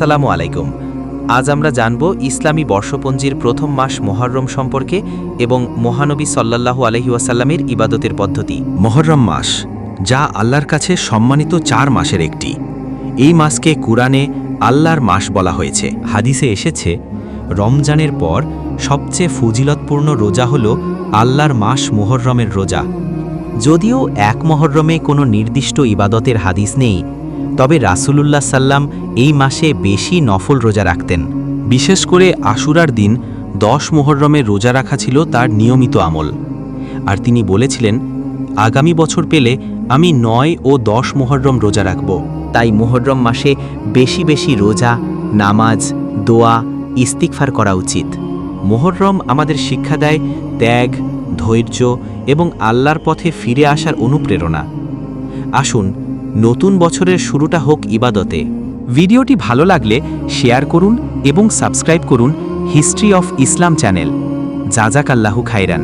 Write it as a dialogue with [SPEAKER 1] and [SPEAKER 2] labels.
[SPEAKER 1] আসসালামু আলাইকুম। আজ আমরা জানব ইসলামী বর্ষপঞ্জির প্রথম মাস মোহররম সম্পর্কে এবং মহানবী সাল্লাল্লাহু আলহি ওয়াসাল্লামের ইবাদতের পদ্ধতি।
[SPEAKER 2] মহরম মাস, যা আল্লাহর কাছে সম্মানিত চার মাসের একটি। এই মাসকে কুরআনে আল্লাহর মাস বলা হয়েছে। হাদিসে এসেছে, রমজানের পর সবচেয়ে ফজিলতপূর্ণ রোজা হল আল্লাহর মাস মোহররমের রোজা।
[SPEAKER 1] যদিও এক মহররমে কোনো নির্দিষ্ট ইবাদতের হাদিস নেই তবে রাসূলুল্লাহ সাল্লাম এই মাসে বেশি নফল রোজা রাখতেন।
[SPEAKER 2] বিশেষ করে আশুরার দিন দশ মোহররমে রোজা রাখা ছিল তার নিয়মিত আমল। আর তিনি বলেছিলেন, আগামী বছর পেলে আমি নয় ও দশ মোহররম রোজা রাখব।
[SPEAKER 1] তাই মোহররম মাসে বেশি বেশি রোজা, নামাজ, দোয়া ইস্তিকফার করা উচিত। মোহররম আমাদের শিক্ষা দেয় ত্যাগ, ধৈর্য এবং আল্লাহর পথে ফিরে আসার অনুপ্রেরণা। আসুন নতুন বছরের শুরুটা হোক ইবাদতে। ভিডিওটি ভালো লাগলে শেয়ার করুন এবং সাবস্ক্রাইব করুন হিস্ট্রি অফ ইসলাম চ্যানেল। জাজাক আল্লাহু খাইরান